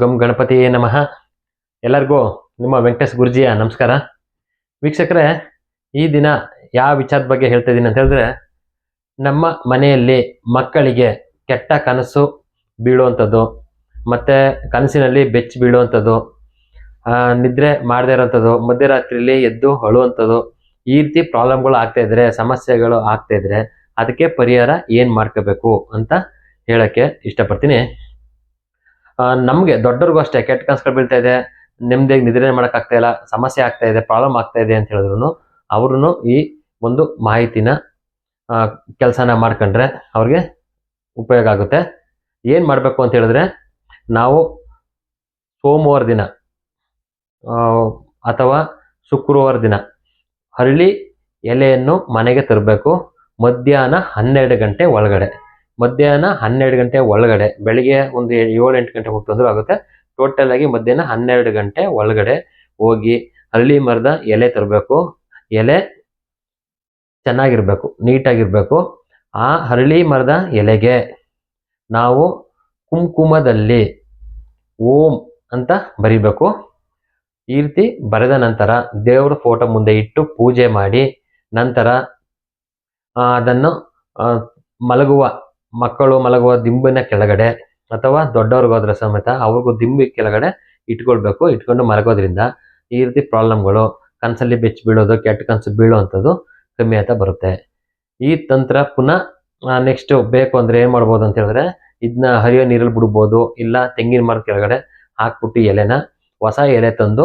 ಗಂ ಗಣಪತಿ ನಮಃ. ಎಲ್ಲರಿಗೂ ನಿಮ್ಮ ವೆಂಕಟೇಶ್ ಗುರುಜಿಯ ನಮಸ್ಕಾರ. ವೀಕ್ಷಕರೇ, ಈ ದಿನ ಯಾವ ವಿಚಾರದ ಬಗ್ಗೆ ಹೇಳ್ತಾ ಇದ್ದೀನಿ ಅಂತ ಹೇಳಿದ್ರೆ, ನಮ್ಮ ಮನೆಯಲ್ಲಿ ಮಕ್ಕಳಿಗೆ ಕೆಟ್ಟ ಕನಸು ಬೀಳುವಂಥದ್ದು, ಮತ್ತು ಕನಸಿನಲ್ಲಿ ಬೆಚ್ಚ ಬೀಳುವಂಥದ್ದು ನಿದ್ರೆ ಮಾಡದೇ ಇರೋಂಥದ್ದು ಮಧ್ಯರಾತ್ರಿಯಲ್ಲಿ ಎದ್ದು ಅಳುವಂಥದ್ದು, ಈ ರೀತಿ ಪ್ರಾಬ್ಲಮ್ಗಳು ಆಗ್ತಾ ಇದ್ರೆ, ಸಮಸ್ಯೆಗಳು ಆಗ್ತಾ ಇದ್ರೆ, ಅದಕ್ಕೆ ಪರಿಹಾರ ಏನು ಮಾಡ್ಕೋಬೇಕು ಅಂತ ಹೇಳಕ್ಕೆ ಇಷ್ಟಪಡ್ತೀನಿ. ನಮಗೆ ದೊಡ್ಡವ್ರಿಗೂ ಅಷ್ಟೇ, ಕೆಟ್ಟ ಕನಸುಗಳು ಬೀಳ್ತಾ ಇದೆ, ನೆಮ್ಮದಿಯಾಗಿ ನಿದ್ರೆ ಮಾಡೋಕ್ಕಾಗ್ತಾ ಇಲ್ಲ, ಸಮಸ್ಯೆ ಆಗ್ತಾ ಇದೆ ಪ್ರಾಬ್ಲಮ್ ಆಗ್ತಾ ಇದೆ ಅಂತ ಹೇಳಿದ್ರು ಅವರು ಈ ಒಂದು ಮಾಹಿತಿನ ಕೆಲಸನ ಮಾಡ್ಕೊಂಡ್ರೆ ಅವ್ರಿಗೆ ಉಪಯೋಗ ಆಗುತ್ತೆ. ಏನು ಮಾಡಬೇಕು ಅಂತ ಹೇಳಿದ್ರೆ, ನಾವು ಸೋಮವಾರ ದಿನ ಅಥವಾ ಶುಕ್ರವಾರ ದಿನ ಹರಳಿ ಎಲೆಯನ್ನು ಮನೆಗೆ ತರಬೇಕು, ಮಧ್ಯಾಹ್ನ ಹನ್ನೆರಡು ಗಂಟೆ ಒಳಗಡೆ. ಮಧ್ಯಾಹ್ನ ಹನ್ನೆರಡು ಗಂಟೆ ಒಳಗಡೆ, ಬೆಳಿಗ್ಗೆ ಒಂದು ಏಳು ಎಂಟು ಗಂಟೆ ತೊಂದರೆ ಆಗುತ್ತೆ. ಟೋಟಲ್ ಆಗಿ ಮಧ್ಯಾಹ್ನ ಹನ್ನೆರಡು ಗಂಟೆ ಒಳಗಡೆ ಹೋಗಿ ಹರಳಿ ಮರದ ಎಲೆ ತರಬೇಕು. ಎಲೆ ಚೆನ್ನಾಗಿರ್ಬೇಕು, ನೀಟಾಗಿರ್ಬೇಕು. ಆ ಹರಳಿ ಮರದ ಎಲೆಗೆ ನಾವು ಕುಂಕುಮದಲ್ಲಿ ಓಂ ಅಂತ ಬರಿಬೇಕು. ಈ ರೀತಿ ಬರೆದ ನಂತರ ದೇವರ ಫೋಟೋ ಮುಂದೆ ಇಟ್ಟು ಪೂಜೆ ಮಾಡಿ ನಂತರ ಅದನ್ನು ಮಲಗುವ ಮಕ್ಕಳು ಮಲಗುವ ದಿಂಬಿನ ಕೆಳಗಡೆ ಅಥವಾ ದೊಡ್ಡವ್ರಿಗೋದ್ರೆ ಸಮೇತ ಅವ್ರಿಗೂ ದಿಂಬಿ ಕೆಳಗಡೆ ಇಟ್ಕೊಳ್ಬೇಕು, ಇಟ್ಕೊಂಡು ಮಲಗೋದ್ರಿಂದ ಈ ರೀತಿ ಪ್ರಾಬ್ಲಮ್ಗಳು ಕನಸಲ್ಲಿ ಬೆಚ್ಚಿ ಬೀಳೋದು, ಕೆಟ್ಟ ಕನಸು ಬೀಳುವಂಥದ್ದು ಕಮ್ಮಿ ಆಗ್ತಾ ಬರುತ್ತೆ. ಈ ತಂತ್ರ ಪುನಃ ನೆಕ್ಸ್ಟ್ ಬೇಕು ಅಂದರೆ ಏನು ಮಾಡ್ಬೋದು ಅಂತ ಹೇಳಿದ್ರೆ ಇದನ್ನ ಹರಿಯೋ ನೀರಲ್ಲಿ ಬಿಡ್ಬೋದು, ಇಲ್ಲ ತೆಂಗಿನ ಮರದ ಕೆಳಗಡೆ ಹಾಕ್ಬಿಟ್ಟು ಎಲೆನ ಹೊಸ ಎಲೆ ತಂದು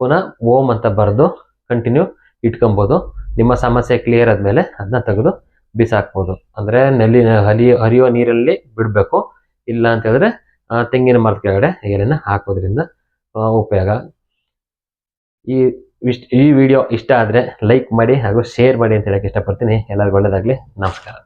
ಪುನಃ ಓಮ್ ಅಂತ ಬರೆದು ಕಂಟಿನ್ಯೂ ಇಟ್ಕೊಬೋದು ನಿಮ್ಮ ಸಮಸ್ಯೆ ಕ್ಲಿಯರ್ ಆದಮೇಲೆ ಅದನ್ನ ತೆಗೆದು ಬಿಸಾಕ್ಬೋದು. ಅಂದರೆ ನೆಲ್ಲಿ ಹಲಿ ಹರಿಯೋ ನೀರಲ್ಲಿ ಬಿಡಬೇಕು. ಇಲ್ಲ ಅಂತ ಹೇಳಿದ್ರೆ ತೆಂಗಿನ ಮರದ ಕೆಳಗಡೆ ಎಲೆನ ಹಾಕೋದ್ರಿಂದ ಉಪಯೋಗ. ಈ ಇಷ್ಟ ಈ ವಿಡಿಯೋ ಇಷ್ಟ ಆದರೆ ಲೈಕ್ ಮಾಡಿ ಹಾಗೂ ಶೇರ್ ಮಾಡಿ ಅಂತ ಹೇಳಕ್ಕೆ ಇಷ್ಟಪಡ್ತೀನಿ. ಎಲ್ಲರಿಗೂ ಒಳ್ಳೆಯದಾಗಲಿ ನಮಸ್ಕಾರ.